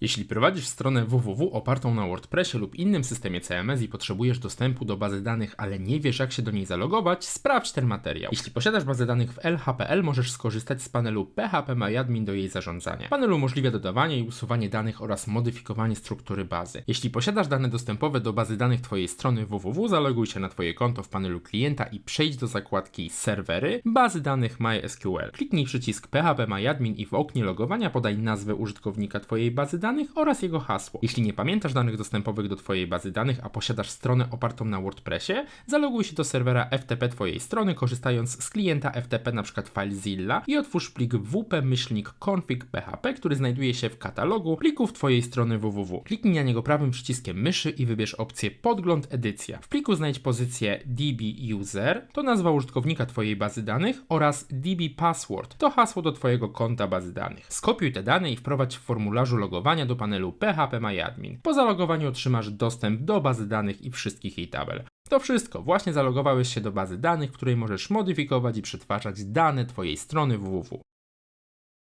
Jeśli prowadzisz stronę www opartą na WordPressie lub innym systemie CMS i potrzebujesz dostępu do bazy danych, ale nie wiesz jak się do niej zalogować, sprawdź ten materiał. Jeśli posiadasz bazę danych w LHPL, możesz skorzystać z panelu PHP MyAdmin do jej zarządzania. Panel umożliwia dodawanie i usuwanie danych oraz modyfikowanie struktury bazy. Jeśli posiadasz dane dostępowe do bazy danych Twojej strony www, zaloguj się na Twoje konto w panelu klienta i przejdź do zakładki Serwery, bazy danych MySQL. Kliknij przycisk PHP MyAdmin i w oknie logowania podaj nazwę użytkownika Twojej bazy danych oraz jego hasło. Jeśli nie pamiętasz danych dostępowych do Twojej bazy danych, a posiadasz stronę opartą na WordPressie, zaloguj się do serwera FTP Twojej strony, korzystając z klienta FTP, np. FileZilla i otwórz plik wp-config.php, który znajduje się w katalogu plików Twojej strony www. Kliknij na niego prawym przyciskiem myszy i wybierz opcję Podgląd Edycja. W pliku znajdź pozycję db user, to nazwa użytkownika Twojej bazy danych oraz db password, to hasło do Twojego konta bazy danych. Skopiuj te dane i wprowadź w formularzu logowania do panelu PHP MyAdmin. Po zalogowaniu otrzymasz dostęp do bazy danych i wszystkich jej tabel. To wszystko, właśnie zalogowałeś się do bazy danych, w której możesz modyfikować i przetwarzać dane Twojej strony www.